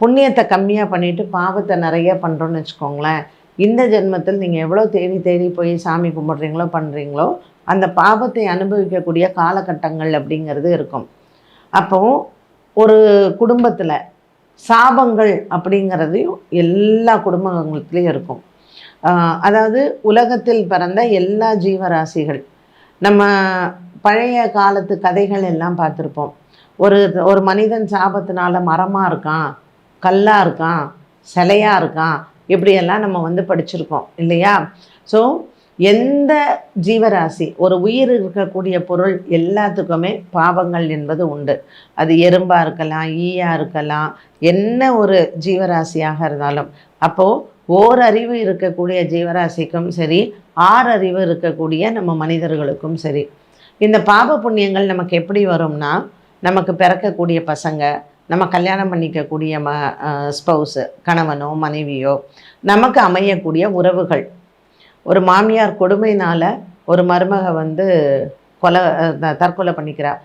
புண்ணியத்தை கம்மியாக பண்ணிவிட்டு பாவத்தை நிறைய பண்ணுறோன்னு வச்சுக்கோங்களேன். இந்த ஜென்மத்தில் நீங்கள் எவ்வளோ தேடி தேடி போய் சாமி கும்பிட்றீங்களோ பண்ணுறீங்களோ அந்த பாவத்தை அனுபவிக்கக்கூடிய காலகட்டங்கள் அப்படிங்கிறது இருக்கும். அப்போது ஒரு குடும்பத்தில் சாபங்கள் அப்படிங்கிறதையும் எல்லா குடும்பங்கள்லேயும் இருக்கும். அதாவது உலகத்தில் பிறந்த எல்லா ஜீவராசிகள் நம்ம பழைய காலத்து கதைகள் எல்லாம் பார்த்துருப்போம். ஒரு ஒரு மனிதன் சாபத்தினால மரமாக இருக்கான் கல்லாக இருக்கான் சிலையாக இருக்கான் இப்படியெல்லாம் நம்ம வந்து படிச்சிருக்கோம் இல்லையா? ஸோ எந்த ஜீவராசி ஒரு உயிர் இருக்கக்கூடிய பொருள் எல்லாத்துக்குமே பாவங்கள் என்பது உண்டு. அது எறும்பாக இருக்கலாம் ஈயாக இருக்கலாம் என்ன ஒரு ஜீவராசியாக இருந்தாலும். அப்போது ஓரறிவு இருக்கக்கூடிய ஜீவராசிக்கும் சரி ஆறறிவு இருக்கக்கூடிய நம்ம மனிதர்களுக்கும் சரி. இந்த பாப புண்ணியங்கள் நமக்கு எப்படி வரும்னா நமக்கு பிறக்கக்கூடிய பசங்க நம்ம கல்யாணம் பண்ணிக்கக்கூடிய ம ஸ்பௌஸு கணவனோ மனைவியோ நமக்கு அமையக்கூடிய உறவுகள். ஒரு மாமியார் கொடுமையினால் ஒரு மருமக வந்து கொலை த- தற்கொலை பண்ணிக்கிறா.